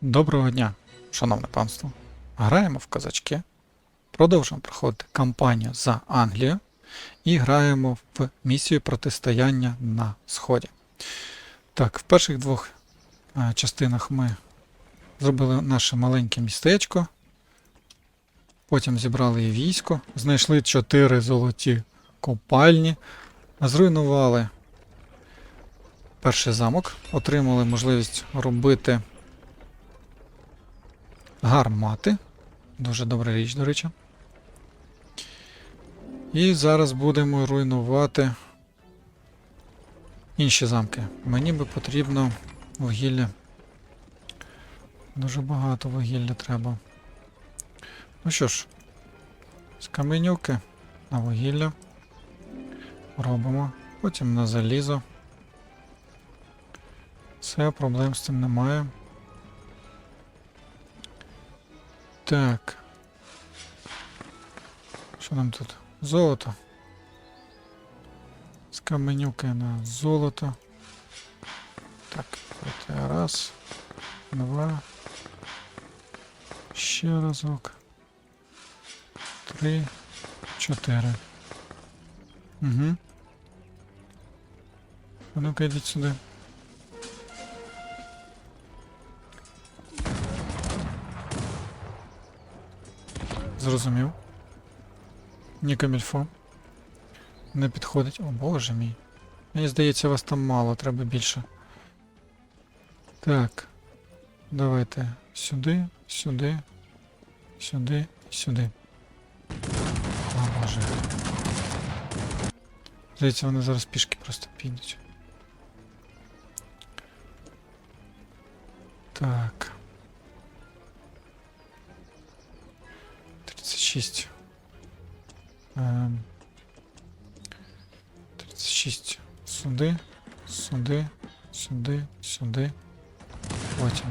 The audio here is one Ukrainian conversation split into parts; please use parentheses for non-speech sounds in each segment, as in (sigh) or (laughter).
Доброго дня, шановне панство. Граємо в казачки. Продовжуємо проходити кампанію за Англію і граємо в місію протистояння на Сході. Так, в перших двох е, частинах ми зробили наше маленьке містечко. Потім зібрали і військо, знайшли чотири золоті копальні, зруйнували перший замок, отримали можливість робити гармати. Дуже добра річ, до речі. І зараз будемо руйнувати інші замки. Мені би потрібно вугілля. Дуже багато вугілля треба. Ну що ж, з каменюки на вугілля робимо, потім на залізо. Все, проблем з цим немає. Так. Що нам тут? Золото. З каменюки на золото. Так, це раз, два. Ще разок. Три, чотири. Угу. А ну-ка йдіть сюди. Зрозумів. Ні камільфо. Не підходить. О боже мій. Мені здається, вас там мало, треба більше. Так. Давайте сюди, сюди, сюди, сюди. О боже. Здається, вони зараз пішки просто підуть. Так. 36. Ем, 36. Сюди, сюди, сюди, сюди. Потім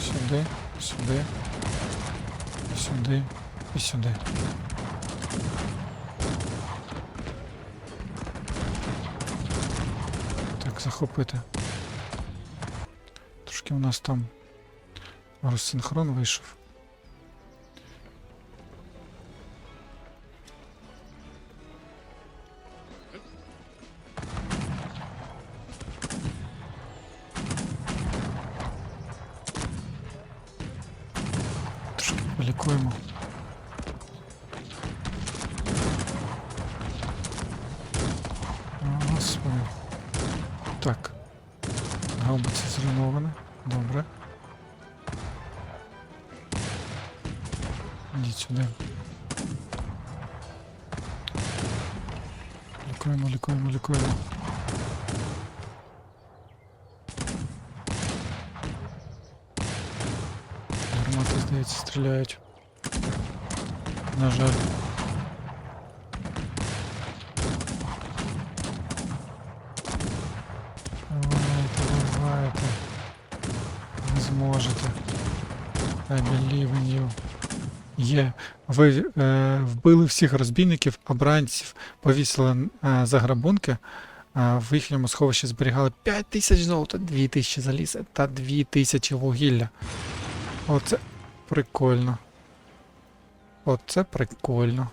сюди, сюди, сюди і сюди. Так, захопити. Трошки у нас там розсинхрон вийшов. Гаубиця зруйнована. Добре. Ідіть сюди. Лікуємо, лікуємо, лікуємо. Гармати, здається, стріляють. На жаль. Ви зможете. I believe in you. Є. Ви е, вбили всіх розбійників, обранців, повісили е, заграбунки. Е, в їхньому сховищі зберігали 5 тисяч золота, 2 тисячі заліза та 2 тисячі вугілля. Оце прикольно. Оце прикольно.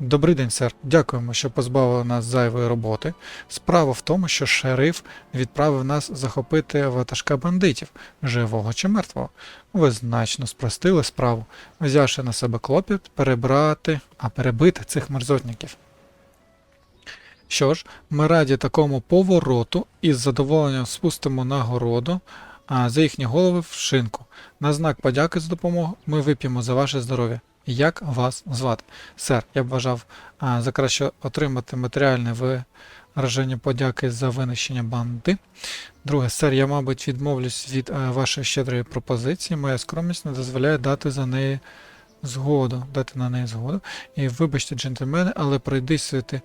Добрий день, сер. Дякуємо, що позбавили нас зайвої роботи. Справа в тому, що шериф відправив нас захопити ватажка бандитів, живого чи мертвого. Ви значно спростили справу, взявши на себе клопіт перебрати, а перебити цих мерзотників. Що ж, ми раді такому повороту і з задоволенням спустимо нагороду за їхні голови в шинку. На знак подяки за допомогу ми вип'ємо за ваше здоров'я. Як вас звати? Сер, я б вважав за краще отримати матеріальне вираження подяки за винищення банди. Друге, сер, я, мабуть, відмовлюсь від а, вашої щедрої пропозиції. Моя скромність не дозволяє дати за неї згоду, дати на неї згоду. І вибачте, джентльмени, але пройдисувати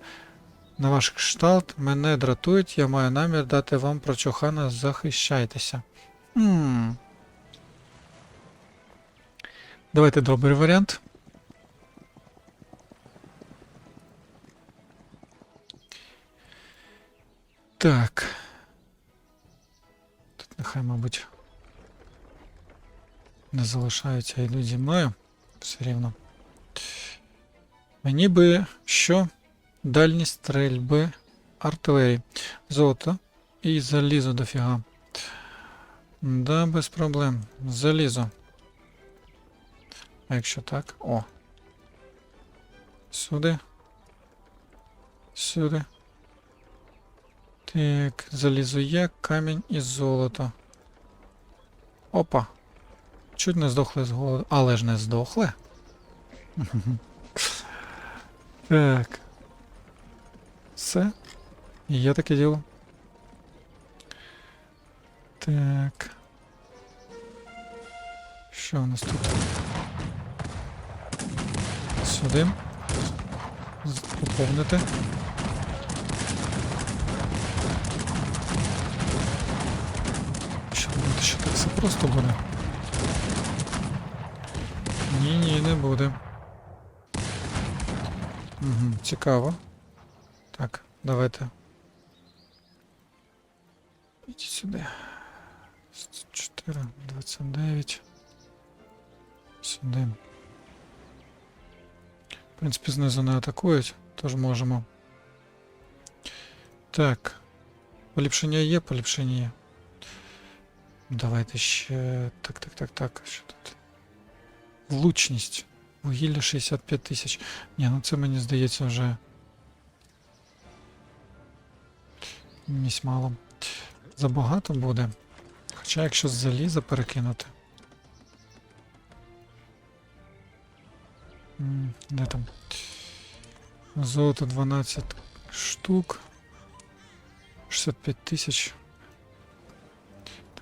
на ваш кшталт мене дратують, я маю намір дати вам прочухана, захищайтеся. Хм. Давайте добрий варіант. Так. Тут нехай, мабуть. не залишаються, а йдуть зі мною. Все рівно. Мені би що? Дальність стрельби артилерії. Золото і залізо дофіга. Да, без проблем. Залізо. А якщо так. О. Сюди. Сюди. Так, залізо є, камінь і золото. Опа. Чуть не здохли з голоду. Але ж не здохли. (laughs) Так. Все. Є таке діло. Так. Що у нас тут? Сюди. Поповнити. просто буде? Ні, ні, не буде. Угу, цікаво. Так, давайте. Ідіть сюди. 4, 29. Сюди. В принципі, знизу не атакують, тож можемо. Так. Поліпшення є, поліпшення є. Давайте ще. Так, так, так, так. Що тут? Влучність. Вугілля 65 тисяч. Ні, ну це мені здається вже. Місць мало. Забагато буде. Хоча якщо з заліза перекинути. Де там? Золото 12 штук. 65 тисяч.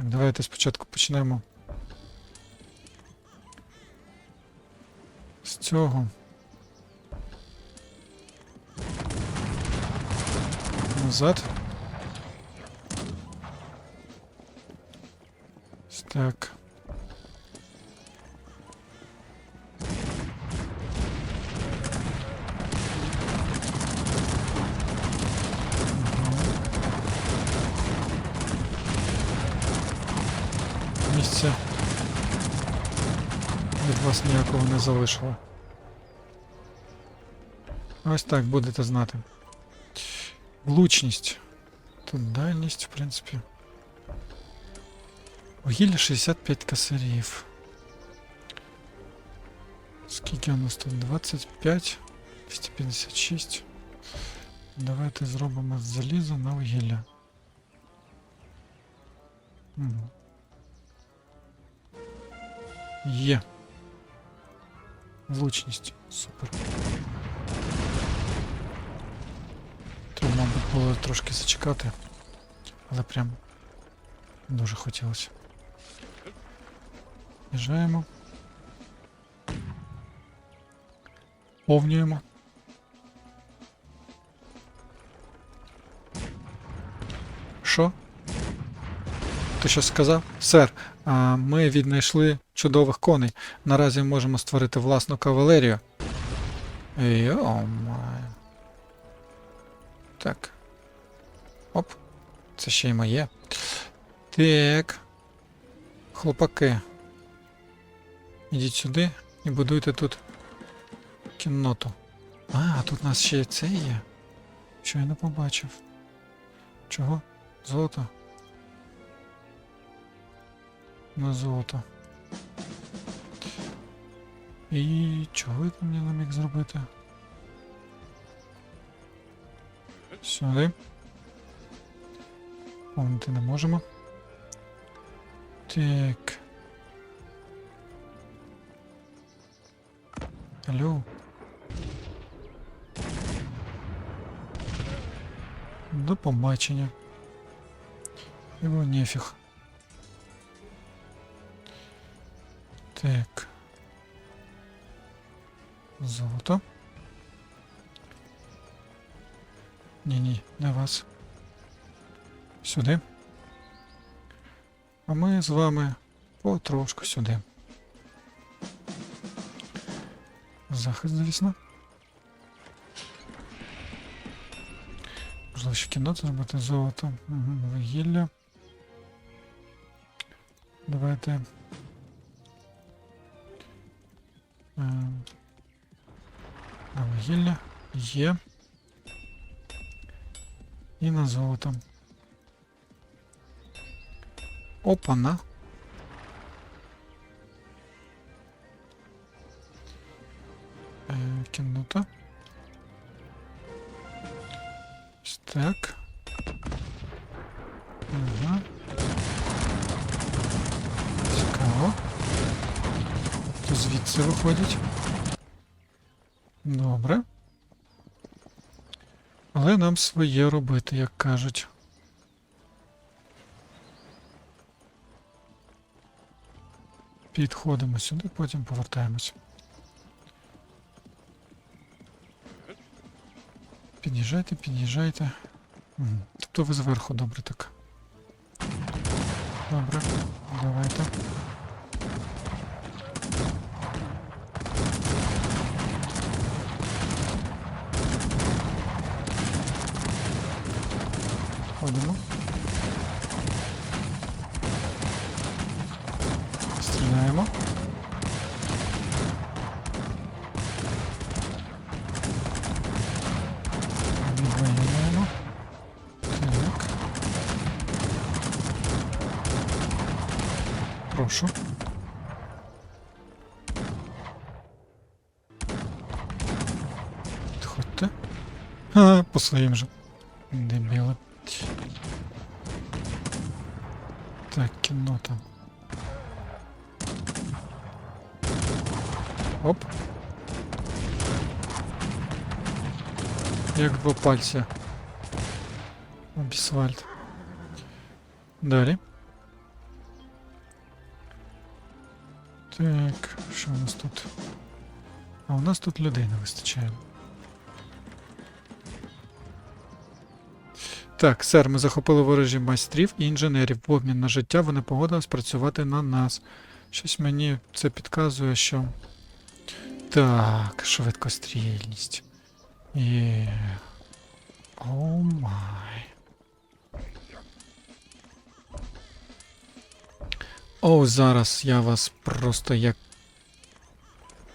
Так, давайте спочатку почнемо. З цього. Назад. Так. Місця від вас ніякого не залишило. Ось так будете знати. Влучність. Тут дальність, в принципі. Вугілля 65 косарів. Скільки у нас тут? 25, 256. Давайте зробимо з заліза на вугілля. Мгм. Є. Влучність. Супер. Треба, мабуть, було трошки зачекати. Але прям дуже хотілося. Їжджаємо. Повнюємо. Що? Ти що сказав? Сер, ми віднайшли чудових коней. Наразі можемо створити власну кавалерію. Йо-моє. Так. Оп. Це ще й моє. Так. Хлопаки. Ідіть сюди і будуйте тут кінноту. А, тут у нас ще й це є. Що я не побачив. Чого? Золото. На золото. І чого я там мені не міг зробити? Сюди. Повнити не можемо. Так. Алло. До побачення. Його нефіг. Так. Золото. Ні-ні, не вас. Сюди. А ми з вами потрошку сюди. Захист, звісно. Можливо, ще кімнату зробити золото. Угу, вугілля. Давайте. вугілля а, Е и на золотом. Опа-на. Е, э, кіннота. Так. Звідси виходять. Добре. Але нам своє робити, як кажуть. Підходимо сюди, потім повертаємось. Під'їжджайте, під'їжджайте. Тобто ви зверху добре так. Добре, давайте. Ходимо. Стріляємо. Відвоюємо. Так. Прошу. Підходьте. А, по своїм же. кіннота. Оп. Як два пальця. Об асфальт. Далі. Так, що у нас тут? А у нас тут людей не вистачає. Так, сер, ми захопили ворожі майстрів і інженерів. В обмін на життя вони погодились працювати на нас. Щось мені це підказує, що. Так, швидкострільність. Є. О май. О, зараз я вас просто як.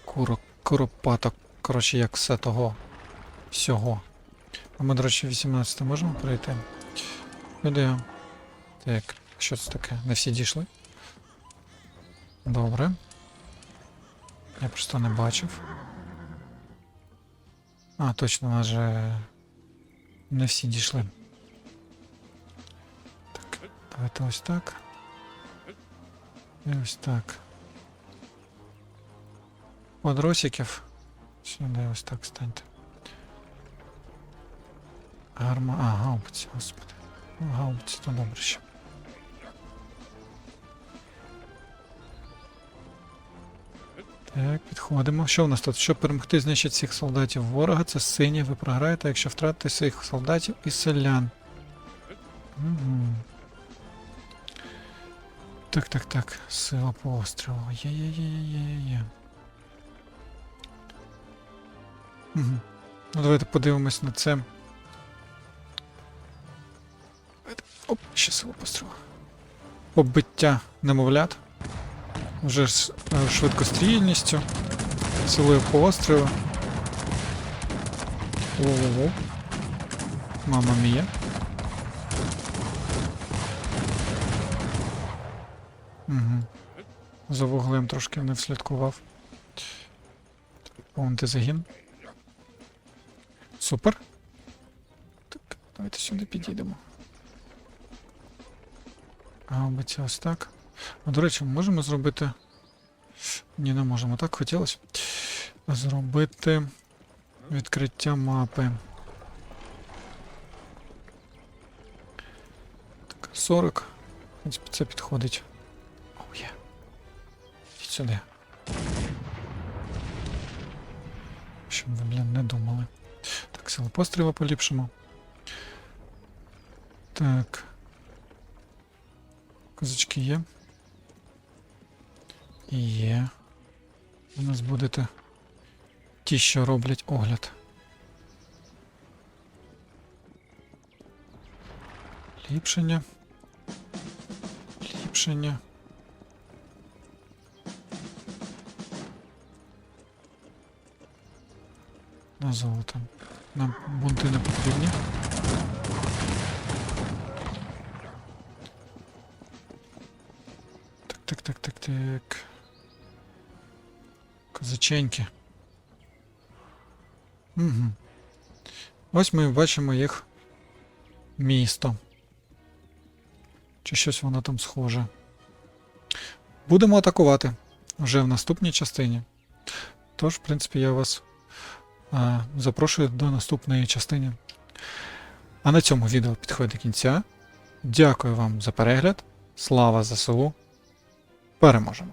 Куро... Куропаток. Коротше, як все того. Всього. А ми, до речі, 18 можемо пройти? Іде. Так, що це таке? Не всі дійшли? Добре. Я просто не бачив. А, точно, у нас же не всі дійшли. Так, давайте ось так. І ось так. Подросиків. Сюди ось так станьте. Гарма. А, гаубиці, господи. Ну, гаубиці то добре ще. Так, підходимо. Що в нас тут? Щоб перемогти знищити всіх солдатів ворога, це синє, ви програєте, якщо втратите своїх солдатів і селян. Угу. Так, так, так. Сила пострілу. Є-є-є-є-є-є. Угу. Ну, давайте подивимось на це. Оп, ще сила пострілу. Побиття немовлят. Вже з е, швидкострільністю. Силою пострілу. Ого. Мама мія. Угу. За вуглем трошки не вслідкував. Повний загін. Супер. Так, давайте сюди підійдемо. Гаубиця ось так. А, до речі, ми можемо зробити. Ні, не можемо. Так хотілося. Зробити відкриття мапи. Так, 40. В принципі, це підходить. Оу є. Ідіть сюди. Щоб ви, блін, не думали. Так, силу пострілу поліпшимо. Так. Козачки є. Є. У нас будете ті, що роблять огляд. Ліпшення. Ліпшення. на золото. Нам бунти не потрібні. Так. Козаченьки. Угу. Ось ми бачимо їх місто. Чи щось воно там схоже. Будемо атакувати вже в наступній частині. Тож, в принципі, я вас а, запрошую до наступної частини. А на цьому відео підходить до кінця. Дякую вам за перегляд. Слава ЗСУ. Переможемо!